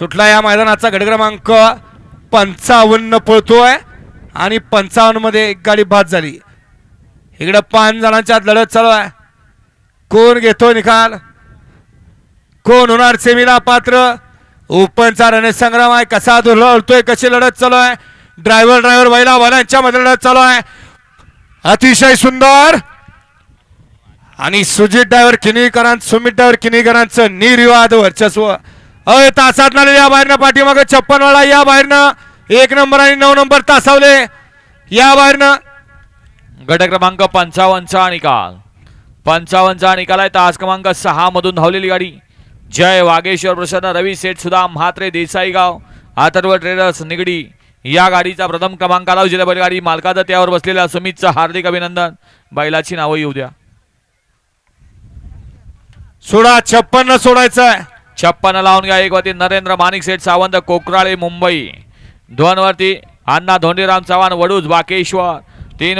तुटला या मैदानाचा गडक्रमांक पंचावन्न पळतोय आणि पंचावन्नमध्ये एक गाडी बाद झाली. इकडं पाच जणांच्या लढत चालू आहे. कोण घेतो निकाल? कोण होणार सेमीला पात्र? ओपनचा रणसंग्राम आहे कसा दुर्लळतोय कशी लढत चालू आहे? ड्रायव्हर ड्रायव्हर वैला वाल्यांच्या मध्ये लढत चालू आहे. अतिशय सुंदर. आणि सुजित ड्रायव्हर किनीकरांत सुमित ड्रायव्हर किनीकरांचं निर्विवाद वर्चस्व. अय तासात नाले या बाहेरनं पाठीमागं छप्पन वाला या बाहेरनं. एक नंबर आणि नऊ नंबर तासावले. या बाहेरनं. गट क्रमांक पंचावन्नचा निकाल. पंचावन्नचा निकाल आहे. तास क्रमांक सहा मधून धावलेली गाडी. जय वागेश्वर प्रसन्न रवी सेठ सुदाम म्हात्रे देसाई गाव अथर्व ट्रेडर्स निगडी. या गाडीचा प्रथम क्रमांक आला जिल्हा बैलगाडी मालकाचा त्यावर बसलेल्या सुमितचं हार्दिक अभिनंदन. बैलाची नावं येऊ द्या. सोडा छप्पन्न सोडायचं आहे छप्पन लावून घ्या. एकवरती नरेंद्र माणिक सेठ सावंत कोकराळे मुंबई. दोनवरती अण्णा धोंडीराम चव्हाण वडूज बाकेश्वर. तीन